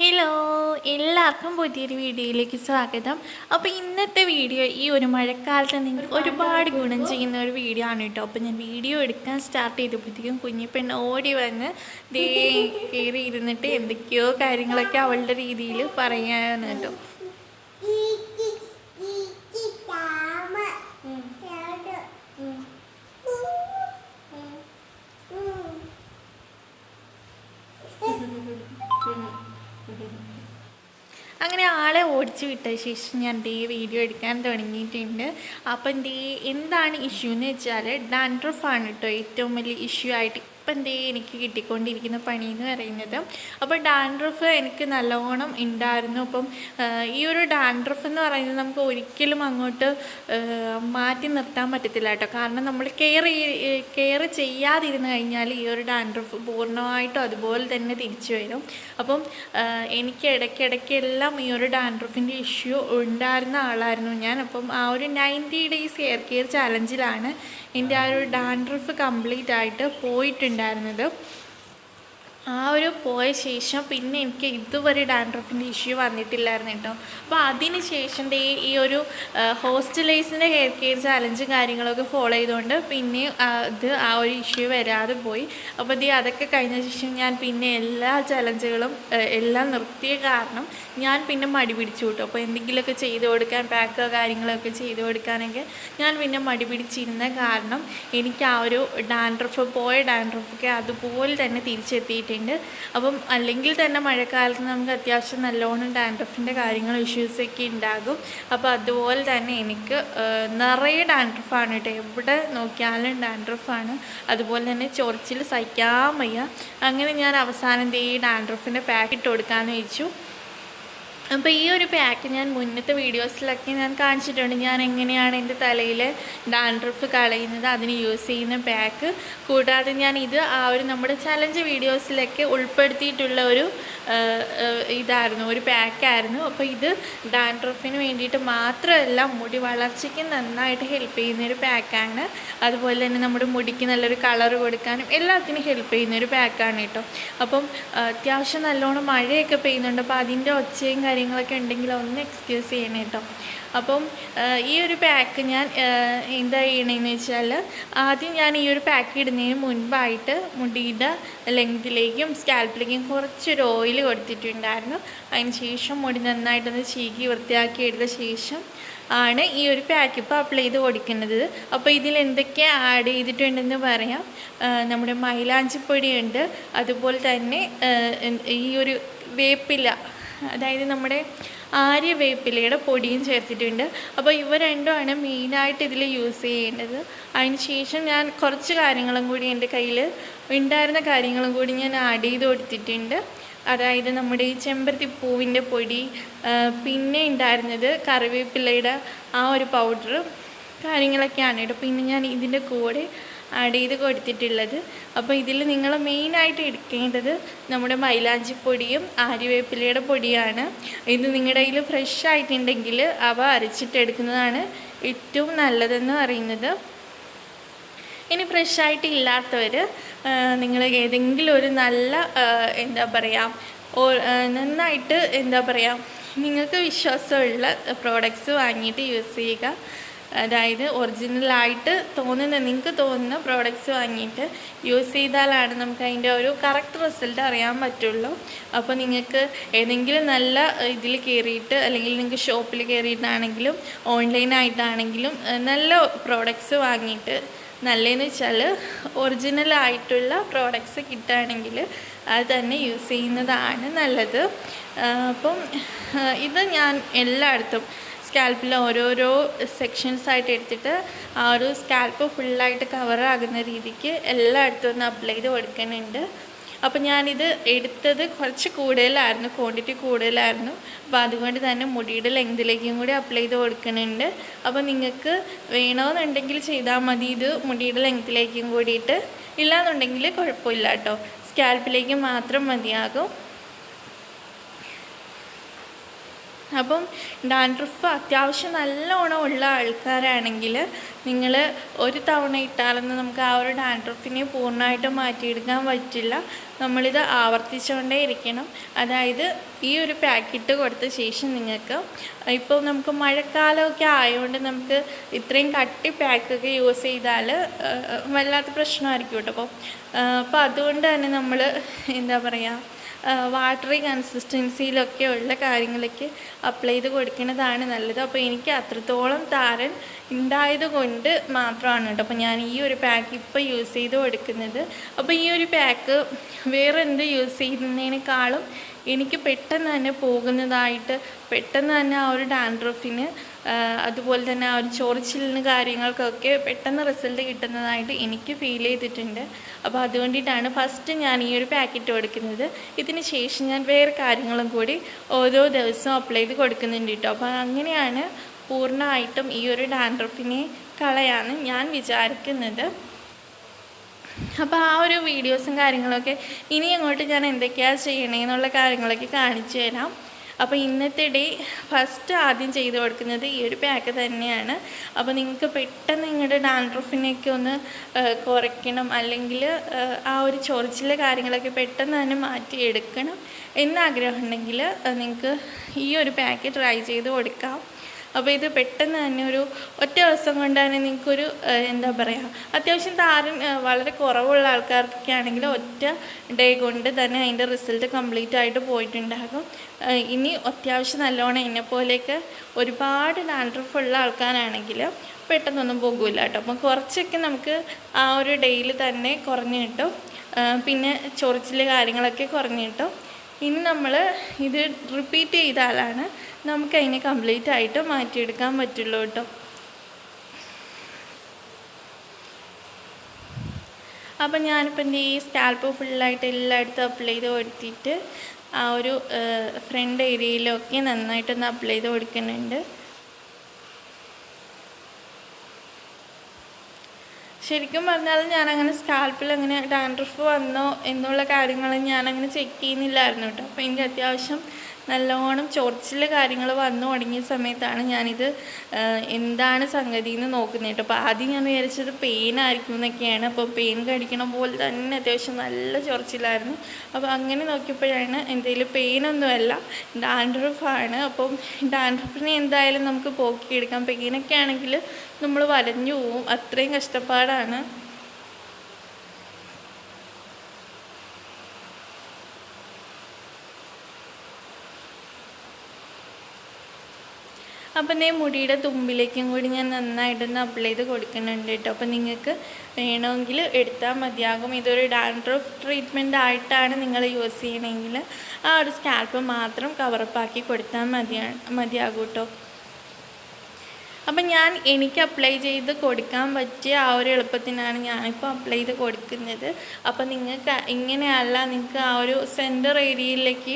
Hello എല്ലാവർക്കും പുതിയൊരു വീഡിയോയിലേക്ക് സ്വാഗതം. അപ്പോൾ ഇന്നത്തെ വീഡിയോ ഈ ഒരു മഴക്കാലത്ത് നിങ്ങൾ ഒരുപാട് ഗുണം ചെയ്യുന്ന ഒരു വീഡിയോ ആണ് കേട്ടോ. അപ്പോൾ ഞാൻ വീഡിയോ എടുക്കാൻ സ്റ്റാർട്ട് ചെയ്തപ്പോഴത്തേക്കും കുഞ്ഞിപ്പെണ്ണ് ഓടി വന്ന് ദേ കയറി ഇരുന്നിട്ട് എന്തൊക്കെയോ കാര്യങ്ങളൊക്കെ അവളുടെ രീതിയിൽ പറയാനാണ് കേട്ടോ. അങ്ങനെ ആളെ ഓടിച്ചു വിട്ട ശേഷം ഞാൻ ദേ വീഡിയോ എടുക്കാൻ തുടങ്ങിയിട്ടുണ്ട്. അപ്പം ദേ എന്താണ് ഇഷ്യൂ എന്ന് വെച്ചാൽ ഡാൻഡ്രഫാണ് കേട്ടോ ഏറ്റവും വലിയ ഇഷ്യൂ ആയിട്ട് ഇപ്പം എന്തേ എനിക്ക് കിട്ടിക്കൊണ്ടിരിക്കുന്ന പണി എന്ന് പറയുന്നത്. അപ്പോൾ ഡാൻഡ്രഫ് എനിക്ക് നല്ലോണം ഉണ്ടായിരുന്നു അപ്പം ഈ ഒരു ഡാൻഡ്രഫ് എന്ന് പറയുന്നത് നമുക്ക് ഒരിക്കലും അങ്ങോട്ട് മാറ്റി നിർത്താൻ പറ്റത്തില്ല കേട്ടോ. കാരണം നമ്മൾ കെയർ കെയർ ചെയ്യാതിരുന്നു കഴിഞ്ഞാൽ ഈ ഒരു ഡാൻഡ്രഫ് പൂർണമായിട്ടും അതുപോലെ തന്നെ തിരിച്ചു വരും. അപ്പം എനിക്ക് ഇടയ്ക്കിടയ്ക്ക് എല്ലാം ഈ ഒരു ഡാൻഡ്രഫിന്റെ ഇഷ്യൂ ഉണ്ടായിരുന്ന ആളായിരുന്നു ഞാൻ. അപ്പം ആ ഒരു നയന്റി ഡേയ്സ് ഹെയർ കെയർ ചാലഞ്ചിലാണ് എന്റെ ആ ഒരു ഡാൻഡ്രഫ് കംപ്ലീറ്റ് ആയിട്ട് പോയിട്ടുണ്ടായിരുന്നത് ആ ഒരു പോയ ശേഷം പിന്നെ എനിക്ക് ഇതുവരെ ഡാൻഡ്രഫിന്റെ ഇഷ്യൂ വന്നിട്ടില്ലായിരുന്നു കേട്ടോ. അപ്പോൾ അതിന് ശേഷം ഈ ഒരു ഹോസ്റ്റലൈസിന്റെ ഹെയർ കെയർ ചാലഞ്ചും കാര്യങ്ങളൊക്കെ ഫോളോ ചെയ്തുകൊണ്ട് പിന്നെ ഇത് ആ ഒരു ഇഷ്യൂ വരാതെ പോയി. അപ്പോൾ ഇത് അതൊക്കെ കഴിഞ്ഞ ശേഷം ഞാൻ പിന്നെ എല്ലാ ചലഞ്ചുകളും എല്ലാം നിർത്തിയ കാരണം ഞാൻ പിന്നെ മടി പിടിച്ചു കിട്ടും. അപ്പോൾ എന്തെങ്കിലുമൊക്കെ ചെയ്ത് കൊടുക്കാൻ പാക്കോ കാര്യങ്ങളൊക്കെ ചെയ്ത് കൊടുക്കാനൊക്കെ ഞാൻ പിന്നെ മടി പിടിച്ചിരുന്ന കാരണം എനിക്ക് ആ ഒരു ഡാൻഡ്രഫ് പോയ ഡാൻഡ്രഫൊക്കെ അതുപോലെ തന്നെ തിരിച്ചെത്തിയിട്ടുണ്ട് അപ്പം അല്ലെങ്കിൽ തന്നെ മഴക്കാലത്ത് നമുക്ക് അത്യാവശ്യം നല്ലോണം ഡാൻഡ്രഫിന്റെ കാര്യങ്ങൾ ഇഷ്യൂസൊക്കെ ഉണ്ടാകും. അപ്പോൾ അതുപോലെ തന്നെ എനിക്ക് നിറയെ ഡാൻഡ്രഫാണ് കേട്ടോ. എവിടെ നോക്കിയാലും ഡാൻഡ്രഫാണ്. അതുപോലെ തന്നെ ചൊറിച്ചിൽ സഹിക്കാൻ വയ്യ. അങ്ങനെ ഞാൻ അവസാനം ഈ ഡാൻഡ്രഫിന്റെ പാക്കറ്റ് കൊടുക്കാമെന്ന് വെച്ചു. അപ്പോൾ ഈ ഒരു പാക്ക് ഞാൻ മുന്നത്തെ വീഡിയോസിലൊക്കെ ഞാൻ കാണിച്ചിട്ടുണ്ട്. ഞാൻ എങ്ങനെയാണ് എന്റെ തലയിൽ ഡാൻഡ്രഫ് കളയുന്നത് അതിന് യൂസ് ചെയ്യുന്ന പാക്ക് കൂടാതെ ഞാൻ ഇത് ആ ഒരു നമ്മുടെ ചലഞ്ച് വീഡിയോസിലൊക്കെ ഉൾപ്പെടുത്തിയിട്ടുള്ള ഒരു ഇതായിരുന്നു ഒരു പാക്കായിരുന്നു അപ്പോൾ ഇത് ഡാൻഡ്രഫിന് വേണ്ടിയിട്ട് മാത്രമല്ല മുടി വളർച്ചയ്ക്ക് നന്നായിട്ട് ഹെൽപ്പ് ചെയ്യുന്ന ഒരു പാക്കാണ് അതുപോലെ തന്നെ നമ്മുടെ മുടിക്ക് നല്ലൊരു കളർ കൊടുക്കാനും എല്ലാത്തിനും ഹെൽപ്പ് ചെയ്യുന്ന ഒരു പാക്കാണ് കേട്ടോ. അപ്പം അത്യാവശ്യം നല്ലോണം മഴയൊക്കെ പെയ്യുന്നുണ്ട്. അപ്പോൾ അതിന്റെ ഒച്ചയും കാര്യങ്ങളൊക്കെ ഉണ്ടെങ്കിൽ ഒന്ന് എക്സ്ക്യൂസ് ചെയ്യണം കേട്ടോ അപ്പം ഈ ഒരു പാക്ക് ഞാൻ എന്താ ചെയ്യണമെന്ന് വെച്ചാൽ ആദ്യം ഞാൻ ഈ ഒരു പാക്ക് ഇടുന്നതിന് മുൻപായിട്ട് മുടിയുടെ ലെങ്തിലേക്കും സ്കാൽപ്പിലേക്കും കുറച്ചൊരു ഓയിൽ കൊടുത്തിട്ടുണ്ടായിരുന്നു. അതിന് ശേഷം മുടി നന്നായിട്ടൊന്ന് ചീകി വൃത്തിയാക്കി എടുത്ത ശേഷം ആണ് ഈ ഒരു പാക്ക് ഇപ്പോൾ അപ്ലൈ ചെയ്ത് കൊടുക്കുന്നത്. അപ്പോൾ ഇതിൽ എന്തൊക്കെ ആഡ് ചെയ്തിട്ടുണ്ടെന്ന് പറയാം. നമ്മുടെ മൈലാഞ്ചിപ്പൊടിയുണ്ട്. അതുപോലെ തന്നെ ഈ ഒരു വേപ്പില അതായത് നമ്മുടെ ആര്യവേപ്പിലയുടെ പൊടിയും ചേർത്തിട്ടുണ്ട്. അപ്പോൾ ഇവ രണ്ടുമാണ് മെയിനായിട്ട് ഇതിൽ യൂസ് ചെയ്യേണ്ടത്. അതിന് ശേഷം ഞാൻ കുറച്ച് കാര്യങ്ങളും കൂടി എന്റെ കയ്യിൽ ഉണ്ടായിരുന്ന കാര്യങ്ങളും കൂടി ഞാൻ ആഡ് ചെയ്ത് കൊടുത്തിട്ടുണ്ട്. അതായത് നമ്മുടെ ഈ ചെമ്പരത്തി പൂവിന്റെ പൊടി പിന്നെ ഉണ്ടായിരുന്നത് കറിവേപ്പിലയുടെ ആ ഒരു പൗഡർ കാര്യങ്ങളൊക്കെയാണ്. കേട്ടോ പിന്നെ ഞാൻ ഇതിന്റെ കൂടെ ആഡ് ചെയ്ത് കൊടുത്തിട്ടുള്ളത്. അപ്പോൾ ഇതിൽ നിങ്ങൾ മെയിനായിട്ട് എടുക്കേണ്ടത് നമ്മുടെ മൈലാഞ്ചിപ്പൊടിയും ആര്യവേപ്പിലയുടെ പൊടിയാണ്. ഇത് നിങ്ങളുടെ കയ്യിൽ ഫ്രഷ് ആയിട്ടുണ്ടെങ്കിൽ അവ അരച്ചിട്ടെടുക്കുന്നതാണ് ഏറ്റവും നല്ലതെന്ന് പറയുന്നത്. ഇനി ഫ്രഷ് ആയിട്ട് ഇല്ലാത്തവർ നിങ്ങൾ ഏതെങ്കിലും ഒരു നല്ല എന്താ പറയുക നന്നായിട്ട് എന്താ പറയുക നിങ്ങൾക്ക് വിശ്വാസമുള്ള പ്രോഡക്റ്റ്സ് വാങ്ങിയിട്ട് യൂസ് ചെയ്യുക. അതായത് ഒറിജിനലായിട്ട് തോന്നുന്ന നിങ്ങൾക്ക് തോന്നുന്ന പ്രോഡക്റ്റ്സ് വാങ്ങിയിട്ട് യൂസ് ചെയ്താലാണ് നമുക്ക് അതിന്റെ ഒരു കറക്റ്റ് റിസൾട്ട് അറിയാൻ പറ്റുള്ളൂ. അപ്പോൾ നിങ്ങൾക്ക് ഏതെങ്കിലും നല്ല ഇതിൽ കയറിയിട്ട് അല്ലെങ്കിൽ നിങ്ങൾക്ക് ഷോപ്പിൽ കയറിയിട്ടാണെങ്കിലും ഓൺലൈനായിട്ടാണെങ്കിലും നല്ല പ്രോഡക്റ്റ്സ് വാങ്ങിയിട്ട് നല്ലതെന്ന് വെച്ചാൽ ഒറിജിനലായിട്ടുള്ള പ്രോഡക്റ്റ്സ് കിട്ടുകയാണെങ്കിൽ അത് തന്നെ യൂസ് ചെയ്യുന്നതാണ് നല്ലത്. അപ്പം ഇത് ഞാൻ എല്ലായിടത്തും സ്കാൽപ്പിൽ ഓരോരോ സെക്ഷൻസ് ആയിട്ട് എടുത്തിട്ട് ആ ഒരു സ്കാൽപ്പ് ഫുള്ളായിട്ട് കവറാകുന്ന രീതിക്ക് എല്ലായിടത്തും ഒന്ന് അപ്ലൈ ചെയ്ത് കൊടുക്കുന്നുണ്ട്. അപ്പോൾ ഞാനിത് എടുത്തത് കുറച്ച് കൂടുതലായിരുന്നു ക്വാണ്ടിറ്റി കൂടുതലായിരുന്നു. അപ്പോൾ അതുകൊണ്ട് തന്നെ മുടിയുടെ ലെങ്തിലേക്കും കൂടി അപ്ലൈ ചെയ്ത് കൊടുക്കുന്നുണ്ട്. അപ്പോൾ നിങ്ങൾക്ക് വേണമെന്നുണ്ടെങ്കിൽ ചെയ്താൽ മതി. ഇത് മുടിയുടെ ലെങ്തിലേക്കും കൂടിയിട്ട്. ഇല്ലാന്നുണ്ടെങ്കിൽ കുഴപ്പമില്ല കേട്ടോ. സ്കാൽപ്പിലേക്ക് മാത്രം മതിയാകും. അപ്പം ഡാൻഡ്രഫ് അത്യാവശ്യം നല്ലോണം ഉള്ള ആൾക്കാരാണെങ്കിൽ നിങ്ങൾ ഒരു തവണ ഇട്ടാലൊന്നും നമുക്ക് ആ ഒരു ഡാൻഡ്രഫിനെ പൂർണമായിട്ടും മാറ്റിയെടുക്കാൻ പറ്റില്ല. നമ്മളിത് ആവർത്തിച്ചുകൊണ്ടേ ഇരിക്കണം. അതായത് ഈ ഒരു പാക്കറ്റ് കൊടുത്ത ശേഷം നിങ്ങൾക്ക് ഇപ്പോൾ നമുക്ക് മഴക്കാലമൊക്കെ ആയതുകൊണ്ട് നമുക്ക് ഇത്രയും കട്ടി പാക്കൊക്കെ യൂസ് ചെയ്താൽ വല്ലാത്ത പ്രശ്നമായിരിക്കും കേട്ടോ. അപ്പോൾ അപ്പോൾ അതുകൊണ്ട് തന്നെ നമ്മൾ എന്താ പറയുക വാട്ടറി കൺസിസ്റ്റൻസിയിലൊക്കെ ഉള്ള കാര്യങ്ങളൊക്കെ അപ്ലൈ ചെയ്ത് കൊടുക്കുന്നതാണ് നല്ലത്. അപ്പോൾ എനിക്ക് അത്രത്തോളം താരൻ ഉണ്ടായത് കൊണ്ട് മാത്രമാണ് കേട്ടോ. അപ്പോൾ ഞാൻ ഈ ഒരു പാക്ക് ഇപ്പോൾ യൂസ് ചെയ്ത് കൊടുക്കുന്നത്. അപ്പോൾ ഈ ഒരു പാക്ക് വേറെ എന്ത് യൂസ് ചെയ്യുന്നതിനേക്കാളും എനിക്ക് പെട്ടെന്ന് തന്നെ പോകുന്നതായിട്ട് പെട്ടെന്ന് തന്നെ ആ ഒരു ഡാൻഡ്രഫിന് അതുപോലെ തന്നെ ആ ഒരു ചോർച്ചിലിന് കാര്യങ്ങൾക്കൊക്കെ പെട്ടെന്ന് റിസൾട്ട് കിട്ടുന്നതായിട്ട് എനിക്ക് ഫീൽ ചെയ്തിട്ടുണ്ട്. അപ്പോൾ അതുകൊണ്ടിട്ടാണ് ഫസ്റ്റ് ഞാൻ ഈ ഒരു പാക്കറ്റ് കൊടുക്കുന്നത്. ഇതിന് ശേഷം ഞാൻ വേറെ കാര്യങ്ങളും കൂടി ഓരോ ദിവസവും അപ്ലൈ ചെയ്ത് കൊടുക്കുന്നുണ്ട് കേട്ടോ. അപ്പോൾ അങ്ങനെയാണ് പൂർണമായിട്ടും ഈ ഒരു ഡാൻഡ്രഫിനെ കളയാന്ന് ഞാൻ വിചാരിക്കുന്നത്. അപ്പോൾ ആ ഒരു വീഡിയോസും കാര്യങ്ങളൊക്കെ ഇനി അങ്ങോട്ട് ഞാൻ എന്തൊക്കെയാണ് ചെയ്യണേന്നുള്ള കാര്യങ്ങളൊക്കെ കാണിച്ചു തരാം. അപ്പോൾ ഇന്നത്തെ ഡേ ഫസ്റ്റ് ആദ്യം ചെയ്ത് കൊടുക്കുന്നത് ഈ ഒരു പാക്ക് തന്നെയാണ്. അപ്പോൾ നിങ്ങൾക്ക് പെട്ടെന്ന് നിങ്ങളുടെ ഡാൻഡ്രഫിനെയൊക്കെ ഒന്ന് കുറയ്ക്കണം അല്ലെങ്കിൽ ആ, ഒരു ചൊറിച്ചിലെ കാര്യങ്ങളൊക്കെ പെട്ടെന്ന് തന്നെ മാറ്റിയെടുക്കണം എടുക്കണം. എന്നാഗ്രഹമുണ്ടെങ്കിൽ നിങ്ങൾക്ക് ഈ ഒരു പാക്ക് ട്രൈ ചെയ്ത് കൊടുക്കാം. അപ്പോൾ ഇത് പെട്ടെന്ന് തന്നെ ഒരു ഒറ്റ ദിവസം കൊണ്ട് തന്നെ നിങ്ങൾക്കൊരു എന്താ പറയുക അത്യാവശ്യം താരൻ വളരെ കുറവുള്ള ആൾക്കാർക്കൊക്കെ ആണെങ്കിൽ ഒറ്റ ഡേ കൊണ്ട് തന്നെ അതിന്റെ റിസൾട്ട് കംപ്ലീറ്റ് ആയിട്ട് പോയിട്ടുണ്ടാകും. ഇനി അത്യാവശ്യം നല്ലോണം എന്നെപ്പോലെയൊക്കെ ഒരുപാട് ഡാൻഡ്രഫ് ഉള്ള ആൾക്കാരാണെങ്കിൽ പെട്ടെന്നൊന്നും പോകില്ല കേട്ടോ. അപ്പം കുറച്ചൊക്കെ നമുക്ക് ആ ഒരു ഡേയിൽ തന്നെ കുറഞ്ഞ് കിട്ടും. പിന്നെ ചൊറിച്ചിൽ കാര്യങ്ങളൊക്കെ കുറഞ്ഞ് കിട്ടും. ഇനി നമ്മൾ ഇത് റിപ്പീറ്റ് ചെയ്താലാണ് നമുക്ക് അതിനെ കംപ്ലീറ്റ് ആയിട്ട് മാറ്റിയെടുക്കാൻ പറ്റുള്ളൂ കേട്ടോ. അപ്പം ഞാനിപ്പോൾ എന്റെ ഈ സ്കാൽപ്പ് ഫുള്ളായിട്ട് എല്ലായിടത്തും അപ്ലൈ ചെയ്ത് കൊടുത്തിട്ട് ആ ഒരു ഫ്രണ്ട് ഏരിയയിലൊക്കെ നന്നായിട്ടൊന്ന് അപ്ലൈ ചെയ്ത് കൊടുക്കുന്നുണ്ട്. ശരിക്കും പറഞ്ഞാൽ ഞാനങ്ങനെ സ്കാൽപ്പിൽ അങ്ങനെ ഡാൻഡ്രഫ് വന്നോ എന്നുള്ള കാര്യങ്ങൾ ഞാനങ്ങനെ ചെക്ക് ചെയ്യുന്നില്ലായിരുന്നു കേട്ടോ. അപ്പോൾ എനിക്ക് അത്യാവശ്യം നല്ലോണം ചൊറിച്ചിൽ കാര്യങ്ങൾ വന്നു തുടങ്ങിയ സമയത്താണ് ഞാനിത് എന്താണ് സംഗതി എന്ന് നോക്കുന്നത് കേട്ടോ. അപ്പോൾ ആദ്യം ഞാൻ വിചാരിച്ചത് പെയിൻ ആയിരിക്കും എന്നൊക്കെയാണ്. അപ്പോൾ പെയിൻ കടിക്കണ പോലെ തന്നെ അത്യാവശ്യം നല്ല ചൊറിച്ചിലായിരുന്നു. അപ്പോൾ അങ്ങനെ നോക്കിയപ്പോഴാണ് എന്തെങ്കിലും പെയിനൊന്നുമല്ല. ഡാൻഡ്രഫാണ്. അപ്പം ഡാൻഡ്രഫിനെ എന്തായാലും നമുക്ക് പോക്കിയെടുക്കാം. പെയിനൊക്കെ ആണെങ്കിൽ നമ്മൾ വരഞ്ഞു പോവും. അത്രയും കഷ്ടപ്പാടാണ്. അപ്പം ദേ മുടിയുടെ തുമ്പിലേക്കും കൂടി ഞാൻ നന്നായിട്ടൊന്ന് അപ്ലൈ ചെയ്ത് കൊടുക്കുന്നുണ്ട് കേട്ടോ. അപ്പം നിങ്ങൾക്ക് വേണമെങ്കിൽ എടുത്താൽ മതിയാകും. ഇതൊരു ഡാൻഡ്രഫ് ട്രീറ്റ്മെന്റ് ആയിട്ടാണ് നിങ്ങൾ യൂസ് ചെയ്യണമെങ്കിൽ ആ ഒരു സ്കാൽപ്പ് മാത്രം കവറപ്പാക്കി കൊടുത്താൽ മതിയാ മതിയാകും കേട്ടോ. അപ്പം ഞാൻ എനിക്ക് അപ്ലൈ ചെയ്ത് കൊടുക്കാൻ പറ്റിയ ആ ഒരു എളുപ്പത്തിനാണ് ഞാനിപ്പോൾ അപ്ലൈ ചെയ്ത് കൊടുക്കുന്നത്. അപ്പം നിങ്ങൾക്ക് ഇങ്ങനെയല്ല നിങ്ങൾക്ക് ആ ഒരു സെന്റർ ഏരിയയിലേക്ക്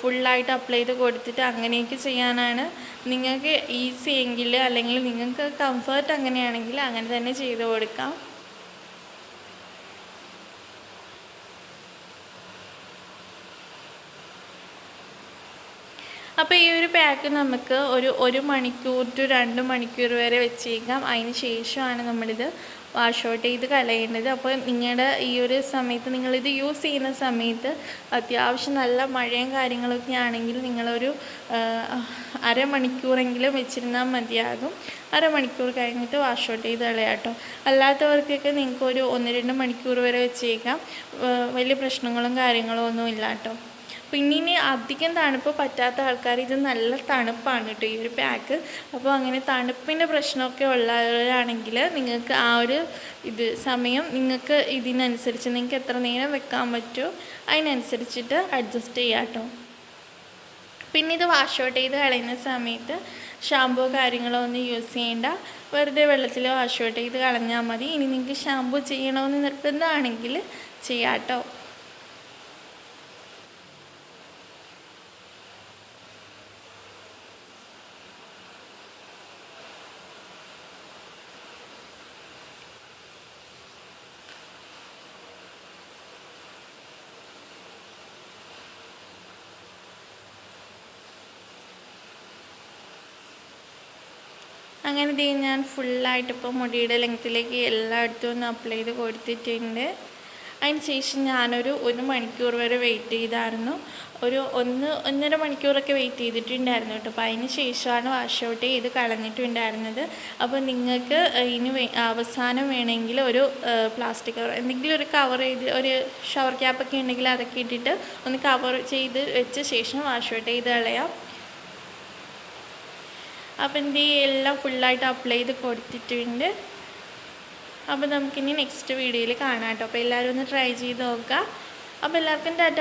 ഫുള്ളായിട്ട് അപ്ലൈ ചെയ്ത് കൊടുത്തിട്ട് അങ്ങനെയൊക്കെ ചെയ്യാനാണ് നിങ്ങൾക്ക് ഈസി എങ്കിൽ അല്ലെങ്കിൽ നിങ്ങൾക്ക് കംഫർട്ട് അങ്ങനെയാണെങ്കിൽ അങ്ങനെ തന്നെ ചെയ്ത് കൊടുക്കാം. അപ്പോൾ ഈ ഒരു പാക്ക് നമുക്ക് ഒരു ഒരു മണിക്കൂർ ടു രണ്ട് മണിക്കൂർ വരെ വെച്ചേക്കാം. അതിന് ശേഷമാണ് നമ്മളിത് വാഷ് ഔട്ട് ചെയ്ത് കളയേണ്ടത് അപ്പോൾ നിങ്ങളുടെ ഈ ഒരു സമയത്ത് നിങ്ങളിത് യൂസ് ചെയ്യുന്ന സമയത്ത് അത്യാവശ്യം നല്ല മഴയും കാര്യങ്ങളൊക്കെ ആണെങ്കിൽ നിങ്ങളൊരു അരമണിക്കൂറെങ്കിലും വെച്ചിരുന്നാൽ മതിയാകും. അരമണിക്കൂർ കഴിഞ്ഞിട്ട് വാഷ് ഔട്ട് ചെയ്ത് കളയാട്ടോ. അല്ലാത്തവർക്കൊക്കെ നിങ്ങൾക്ക് ഒരു ഒന്ന് രണ്ട് മണിക്കൂർ വരെ വെച്ചേക്കാം. വലിയ പ്രശ്നങ്ങളും കാര്യങ്ങളും ഒന്നും ഇല്ല കേട്ടോ പിന്നെ ഇനി അധികം തണുപ്പ് പറ്റാത്ത ആൾക്കാർ ഇത് നല്ല തണുപ്പാണ് കേട്ടോ ഈ ഒരു പാക്ക് അപ്പോൾ അങ്ങനെ തണുപ്പിന്റെ പ്രശ്നമൊക്കെ ഉള്ളവരാണെങ്കിൽ നിങ്ങൾക്ക് ആ ഒരു ഇത് സമയം നിങ്ങൾക്ക് ഇതിനനുസരിച്ച് നിങ്ങൾക്ക് എത്ര നേരം വെക്കാൻ പറ്റുമോ അതിനനുസരിച്ചിട്ട് അഡ്ജസ്റ്റ് ചെയ്യാം കേട്ടോ. പിന്നെ ഇത് വാഷ് ഔട്ട് ചെയ്ത് കളയുന്ന സമയത്ത് ഷാമ്പൂ കാര്യങ്ങളോ ഒന്നും യൂസ് ചെയ്യേണ്ട. വെറുതെ വെള്ളത്തിൽ വാഷ് ഔട്ട് ചെയ്ത് കളഞ്ഞാൽ മതി. ഇനി നിങ്ങൾക്ക് ഷാമ്പൂ ചെയ്യണമെന്ന് നിർബന്ധമാണെങ്കിൽ ചെയ്യാം കേട്ടോ. അങ്ങനെ ഇത് ഞാൻ ഫുള്ളായിട്ട് ഇപ്പോൾ മുടിയുടെ ലെങ്ത്തിലേക്ക് എല്ലായിടത്തും ഒന്ന് അപ്ലൈ ചെയ്ത് കൊടുത്തിട്ടുണ്ട്. അതിന് ശേഷം ഞാനൊരു ഒരു മണിക്കൂർ വരെ വെയിറ്റ് ചെയ്തായിരുന്നു. ഒരു ഒന്ന് ഒന്നര മണിക്കൂറൊക്കെ വെയിറ്റ് ചെയ്തിട്ടുണ്ടായിരുന്നു കേട്ടോ. അപ്പോൾ അതിന് ശേഷമാണ് വാഷ് ഔട്ട് ചെയ്ത് കളഞ്ഞിട്ടുണ്ടായിരുന്നത്. അപ്പോൾ നിങ്ങൾക്ക് ഇനി അവസാനം വേണമെങ്കിൽ ഒരു പ്ലാസ്റ്റിക് കവർ എന്തെങ്കിലും ഒരു കവർ ചെയ്ത് ഒരു ഷവർ ക്യാപ്പൊക്കെ ഉണ്ടെങ്കിൽ അതൊക്കെ ഇട്ടിട്ട് ഒന്ന് കവർ ചെയ്ത് വെച്ച ശേഷം വാഷ് ഔട്ട് ചെയ്ത് കളയാം. അപ്പം എന്ത് എല്ലാം ഫുള്ളായിട്ട് അപ്ലൈ ചെയ്ത് കൊടുത്തിട്ടുണ്ട്. അപ്പോൾ നമുക്കിനി നെക്സ്റ്റ് വീഡിയോയിൽ കാണാം കേട്ടോ അപ്പോൾ എല്ലാവരും ഒന്ന് ട്രൈ ചെയ്ത് നോക്കുക. അപ്പോൾ എല്ലാവർക്കും ടാറ്റ